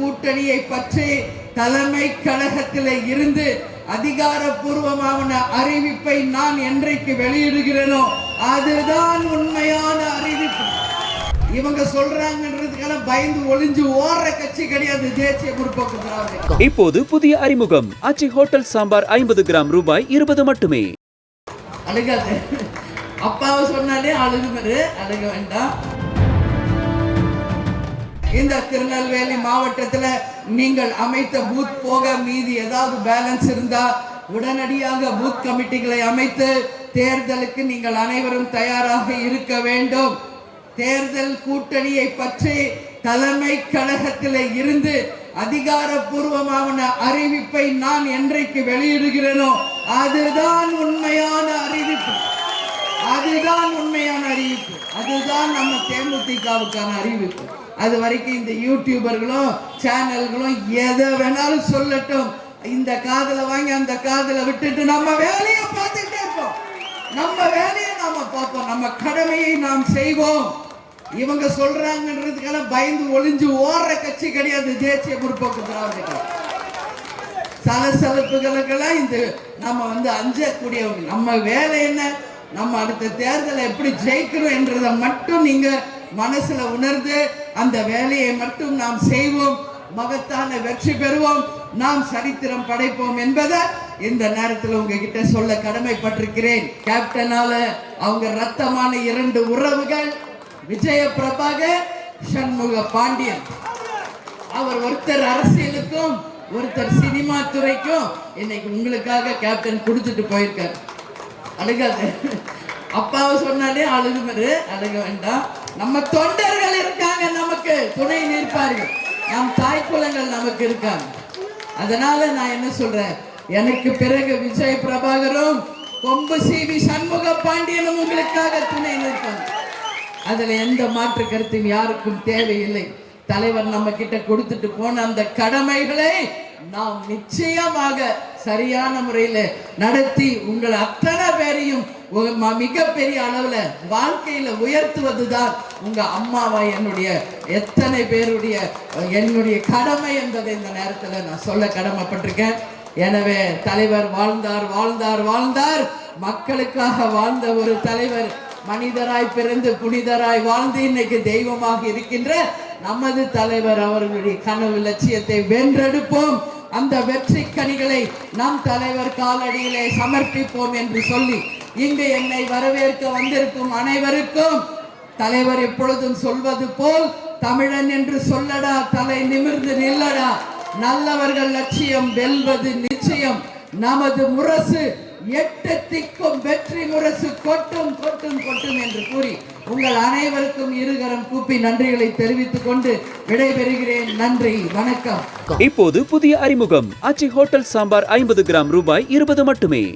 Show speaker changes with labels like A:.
A: கூட்டணியை பற்றி தலைமை கழகத்தில் இருந்து அதிகாரப்பூர்வமான அறிவிப்பை நான் என்றைக்கு வெளியிடுகிறேனோ அதுதான் உண்மையான அறிவிப்பு. இவங்க சொல்றாங்கன்றதுக்கெல்லாம் பயந்து ஒளிஞ்சு ஓடுற கட்சி கிடையாது தேசிய முற்போக்கு திராவிட
B: இப்போது புதிய அறிமுகம். ஆச்சி ஹோட்டல் சாம்பார் ஐம்பது கிராம் ரூபாய் இருபது மட்டுமே.
A: அழுகாது. அப்பாவை சொன்னாலே அழுகுமாரு அழுக வேண்டாம். இந்த திருநெல்வேலி மாவட்டத்தில் நீங்கள் அமைத்த பூத் போக மீதி ஏதாவது பேலன்ஸ் இருந்தா உடனடியாக பூத் கமிட்டிகளை அமைத்து தேர்தலுக்கு நீங்கள் அனைவரும் தயாராக இருக்க வேண்டும். தேர்தல் கூட்டணியை பற்றி தலைமை கழகத்தில் இருந்து அதிகாரப்பூர்வமான அறிவிப்பை நான் என்றைக்கு வெளியிடுகிறேனோ அதுதான் உண்மையான அறிவிப்பு. அதுதான் உண்மையான அறிவிப்பு. அதுதான் நம்ம தேமுதிகவுக்கான அறிவிப்பு. அது வரைக்கும் இந்த யூடியூபர்களும் சேனல்களும் எதை வேணாலும் சொல்லட்டும். இந்த காதலை வாங்கி அந்த காதல விட்டுட்டு நம்ம வேலையை பார்த்துக்கிட்டே இருப்போம். நம்ம வேலையை நாம பார்ப்போம். நம்ம கடமையை நாம் செய்வோம். இவங்க சொல்றாங்கன்றதுக்கெல்லாம் பயந்து ஒளிஞ்சு ஓடுற கட்சி கிடையாது. தேசிய முற்போக்கு திராவிட சலசலப்புகளுக்கெல்லாம் இந்த நம்ம வந்து அஞ்சக்கூடியவங்க. நம்ம வேலை என்ன? நம்ம அடுத்த தேர்தலை எப்படி ஜெயிக்கிறோம் என்றதை மட்டும் நீங்கள் மனசுல உணர்ந்து அந்த வேலையை மட்டும் நாம் செய்வோம். மகத்தான வெற்றி பெறுவோம். நாம் சரித்திரம் படைப்போம் என்பதை இந்த நேரத்தில் உங்ககிட்ட சொல்ல கடமைப்பட்டிருக்கிறேன். கேப்டனால அவங்க ரத்தமான இரண்டு உறவுகள் விஜய பிரபாகர் சண்முக பாண்டியன். அவர் ஒருத்தர் அரசியலுக்கும் ஒருத்தர் சினிமா துறைக்கும் இன்னைக்கு உங்களுக்காக கேப்டன் கொடுத்துட்டு போயிருக்காரு. அழுகாது. அப்பாவை சொன்னாலே அழுகுமாரு அழுக வேண்டாம். நம்ம தொண்டர்கள் இருக்காங்க நமக்கு. துணை நிற்பார்கள். நம் தாய் குலங்கள் நமக்கு இருக்காங்க. அதனால நான் என்ன சொல்றேன்? எனக்கு பிறகு விஜய் பிரபாகரும் கொம்பு சிவி சண்முக பாண்டியனும் உங்களுக்காக துணை நிற்பாங்க. அதுல எந்த மாற்று கருத்தும் யாருக்கும் தேவையில்லை. தலைவர் நம்ம கிட்ட கொடுத்துட்டு போன அந்த கடமைகளை நாம் நிச்சயமாக சரியான முறையில் நடத்தி உங்கள் அத்தனை பேரையும் ஒரு ம- மிகப்பெரிய அளவுல வாழ்க்கையில உயர்த்துவதுதான் உங்க அம்மாவா என்னுடைய எத்தனை பேருடைய என்னுடைய கடமை என்பதை இந்த நேரத்தில் நான் சொல்ல கடமைப்பட்டிருக்கேன். எனவே தலைவர் வாழ்ந்தார் வாழ்ந்தார் வாழ்ந்தார். மக்களுக்காக வாழ்ந்த ஒரு தலைவர் மனிதராய் பிறந்து புனிதராய் வாழ்ந்து இன்னைக்கு தெய்வமாக இருக்கின்ற நமது தலைவர் அவர்களுடைய கனவு லட்சியத்தை வென்றெடுப்போம். அந்த வெற்றி கனிகளை நம் தலைவர் காலடியிலே சமர்ப்பிப்போம் என்று சொல்லி இங்கு என்னை வரவேற்க வந்திருக்கும் அனைவருக்கும் தலைவர் எப்பொழுதும் சொல்வது போல் தமிழன் என்று சொல்லடா தலை நிமிர்ந்து நில்லடா. நல்லவர்கள் லட்சியம் வெல்வது நிச்சயம். நமது முரசு எட்டு திக்கும் வெற்றி முரசு கொட்டும் கொட்டும் கொட்டும் என்று கூறி உங்கள் அனைவருக்கும் இருகரம் கூப்பி நன்றிகளை தெரிவித்துக் கொண்டு விடைபெறுகிறேன். நன்றி வணக்கம்.
B: இப்போது புதிய அறிமுகம். அச்சி ஹோட்டல் சாம்பார் ஐம்பது கிராம் ரூபாய் இருபது மட்டுமே.